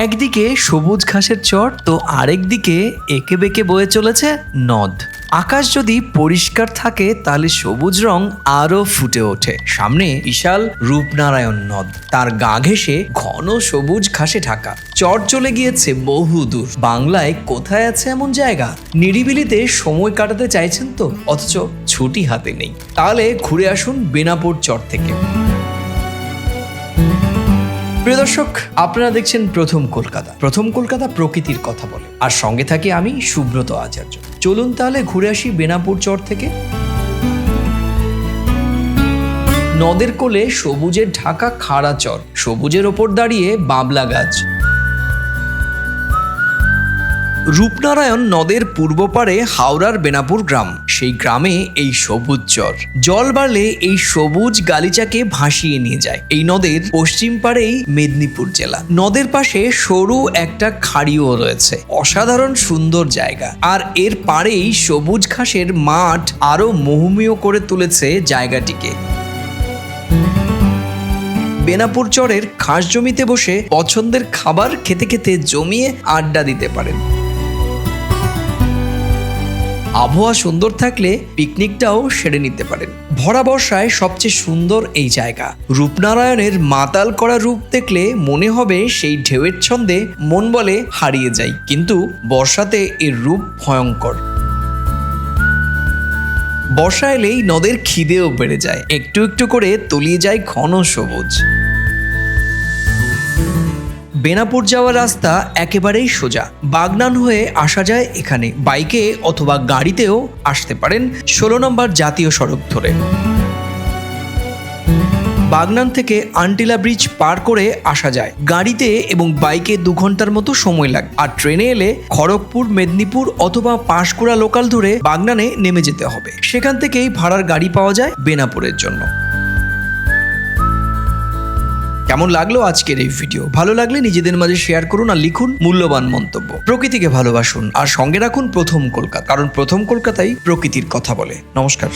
একদিকে সবুজ ঘাসের চর, তো আরেক দিকে একে বেঁকে বয়ে চলেছে নদ। আকাশ যদি পরিষ্কার থাকে, তাহলে সবুজ রং আরও ফুটে ওঠে। সামনে বিশাল রূপনারায়ণ নদ। তার গা ঘেঁষে ঘন সবুজ ঘাসে ঢাকা। চর চলে গিয়েছে বহু দূর বাংলায় কোথায় আছে এমন জায়গা? নিরিবিলিতে সময় কাটাতে চাইছেন তো? অথচ ছুটি হাতে নেই। তাহলে ঘুরে আসুন বেনাপুর চর থেকে। প্রিয় দর্শক, আপনারা দেখছেন প্রথম কলকাতা। প্রথম কলকাতা প্রকৃতির কথা বলে। আর সঙ্গে থাকি আমি সুব্রত আচার্য। চলুন তাহলে ঘুরে আসি বেনাপুর চর থেকে। নদের কোলে সবুজের ঢাকা খাড়া চর। সবুজের ওপর দাঁড়িয়ে বাবলা গাছ। রূপনারায়ণ নদের পূর্ব পারে হাওড়ার বেনাপুর গ্রাম। সেই গ্রামে এই সবুজ চর। জল বাড়লে এই সবুজ গালিচাকে ভাসিয়ে নিয়ে যায়। এই নদের পশ্চিম পাড়েই মেদিনীপুর জেলা। নদের পাশে সরু একটা খাড়িও রয়েছে। অসাধারণ সুন্দর জায়গা। আর এর পাড়েই সবুজ ঘাসের মাঠ আরও মোহমীয় করে তুলেছে জায়গাটিকে। বেনাপুর চরের খাস জমিতে বসে পছন্দের খাবার খেতে খেতে জমিয়ে আড্ডা দিতে পারেন। আবহাওয়া সুন্দর থাকলে পিকনিকটাও সেরে নিতে পারেন। ভরা বর্ষায় সবচেয়ে সুন্দর এই জায়গা। রূপনারায়ণের মাতাল করা রূপ দেখলে মনে হবে সেই ঢেউয়ের ছন্দে মন বলে হারিয়ে যায় কিন্তু বর্ষাতে এর রূপ ভয়ঙ্কর। বর্ষা এলেই নদের খিদেও বেড়ে যায়। একটু একটু করে তলিয়ে যায় ঘন সবুজ। বেনাপুর যাওয়ার রাস্তা একেবারেই সোজা। বাগনান হয়ে আসা যায় এখানে। বাইকে অথবা গাড়িতেও আসতে পারেন ষোলো নম্বর জাতীয় সড়ক ধরে। বাগনান থেকে আন্টিলা ব্রিজ পার করে আসা যায়। গাড়িতে এবং বাইকে দু ঘণ্টার মতো সময় লাগে। আর ট্রেনে এলে খড়গপুর, মেদিনীপুর অথবা পাঁশকুড়া লোকাল ধরে বাগনানে নেমে যেতে হবে। সেখান থেকেই ভাড়ার গাড়ি পাওয়া যায় বেনাপুরের জন্য। কেমন লাগল আজকের এই ভিডিও ভালো লাগলে নিজেদের মাঝে শেয়ার করুন আর লিখুন মূল্যবান মন্তব্য। প্রকৃতিকে ভালোবাসুন আর সঙ্গে রাখুন প্রথম কলকাতা, কারণ প্রথম কলকাতাই প্রকৃতির কথা বলে। নমস্কার।